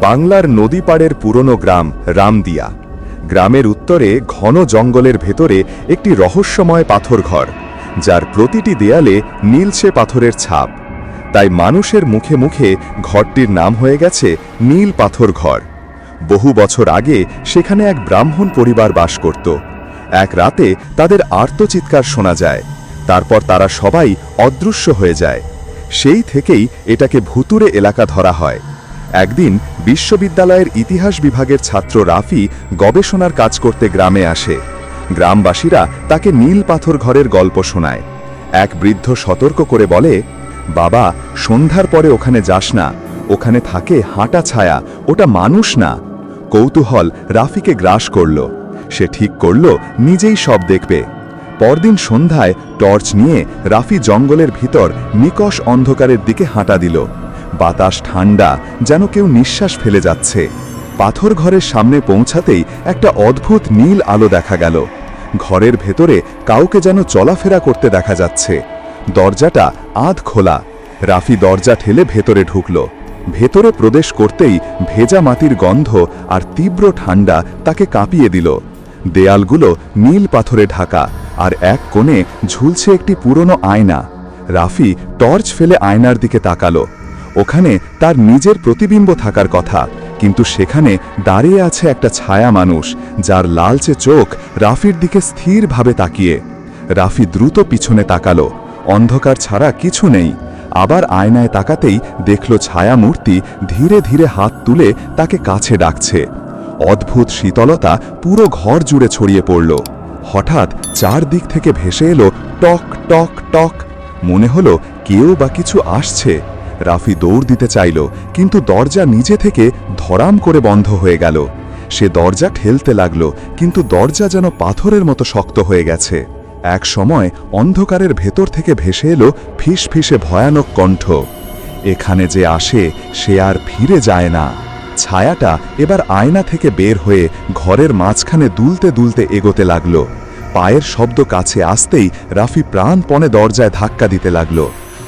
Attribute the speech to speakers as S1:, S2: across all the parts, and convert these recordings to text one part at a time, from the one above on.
S1: বাংলার নদীপাড়ের পুরনো গ্রাম রামদিয়া। গ্রামের উত্তরে ঘন জঙ্গলের ভেতরে একটি রহস্যময় পাথরঘর, যার প্রতিটি দেয়ালে নীলছে পাথরের ছাপ। তাই মানুষের মুখে মুখে ঘরটির নাম হয়ে গেছে নীল পাথর ঘর বহু বছর আগে সেখানে এক ব্রাহ্মণ পরিবার বাস করত। এক রাতে তাদের আর্তচিৎকার শোনা যায়, তারপর তারা সবাই অদৃশ্য হয়ে যায়। সেই থেকেই এটাকে ভুতুরে এলাকা ধরা হয়। একদিন বিশ্ববিদ্যালয়ের ইতিহাস বিভাগের ছাত্র রাফি গবেষণার কাজ করতে গ্রামে আসে। গ্রামবাসীরা তাকে নীল পাথর ঘরের গল্প শোনায়। এক বৃদ্ধ সতর্ক করে বলে, বাবা, সন্ধ্যার পরে ওখানে যাস না। ওখানে থাকে হাঁটা ছায়া। ওটা মানুষ না। কৌতূহল রাফিকে গ্রাস করল। সে ঠিক করল, নিজেই সব দেখবে। পরদিন সন্ধ্যায় টর্চ নিয়ে রাফি জঙ্গলের ভিতর নিকষ অন্ধকারের দিকে হাঁটা দিল। বাতাস ঠান্ডা, যেন কেউ নিঃশ্বাস ফেলে যাচ্ছে। পাথর ঘরের সামনে পৌঁছাতেই একটা অদ্ভুত নীল আলো দেখা গেল। ঘরের ভেতরে কাউকে যেন চলাফেরা করতে দেখা যাচ্ছে। দরজাটা আধ খোলা। রাফি দরজা ঠেলে ভেতরে ঢুকল। ভেতরে প্রবেশ করতেই ভেজা মাটির গন্ধ আর তীব্র ঠান্ডা তাকে কাঁপিয়ে দিল। দেয়ালগুলো নীল পাথরে ঢাকা আর এক কোণে ঝুলছে একটি পুরনো আয়না। রাফি টর্চ ফেলে আয়নার দিকে তাকালো। ওখানে তার নিজের প্রতিবিম্ব থাকার কথা। কিন্তু সেখানে দাঁড়িয়ে আছে একটা ছায়া মানুষ, যার লালচে চোখ রাফির দিকে স্থিরভাবে তাকিয়ে। রাফি দ্রুত পিছনে তাকালো, অন্ধকার ছাড়া কিছু নেই। আবার আয়নায় তাকাতেই দেখল ছায়া মূর্তি ধীরে ধীরে হাত তুলে তাকে কাছে ডাকছে। অদ্ভুত শীতলতা পুরো ঘর জুড়ে ছড়িয়ে পড়ল। হঠাৎ চারদিক থেকে ভেসে এলো টক টক টক। মনে হলো কেউ বা কিছু আসছে। রাফি দৌড় দিতে চাইল, কিন্তু দরজা নিজে থেকে ধরাম করে বন্ধ হয়ে গেল। সে দরজা ঠেলতে লাগল, কিন্তু দরজা যেন পাথরের মতো শক্ত হয়ে গেছে। এক সময় অন্ধকারের ভেতর থেকে ভেসে এলো ফিস ফিসে ভয়ানক কণ্ঠ। এখানে যে আসে, সে আর ফিরে যায় না। ছায়াটা এবার আয়না থেকে বের হয়ে ঘরের মাঝখানে দুলতে দুলতে এগোতে লাগল। পায়ের শব্দ কাছে আসতেই রাফি প্রাণপণে দরজায় ধাক্কা দিতে লাগল।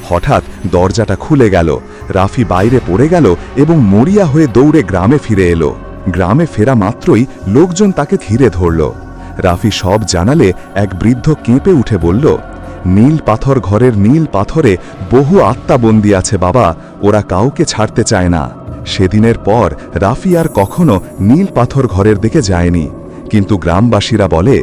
S1: হঠাৎ দরজাটা খুলে গেল। রাফি বাইরে পড়ে গেল এবং মরিয়া হয়ে দৌড়ে গ্রামে ফিরে এলো। গ্রামে ফেরা মাত্রই লোকজন তাকে ধীরে ধরল। রাফি সব জানালে এক বৃদ্ধ কেঁপে উঠে বলল, নীল পাথর ঘরের নীল পাথরে বহু আত্মা বন্দি আছে বাবা, ওরা কাউকে ছাড়তে চায় না। সেদিনের পর রাফি আর কখনো নীল পাথর ঘরের দিকে যায়নি। কিন্তু গ্রামবাসীরা বলে,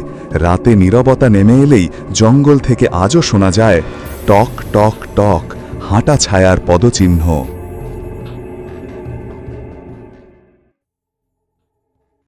S1: রাতে নীরবতা নেমে এলেই জঙ্গল থেকে আজও শোনা যায় টক টক টক, হাঁটা ছায়ার পদচিহ্ন।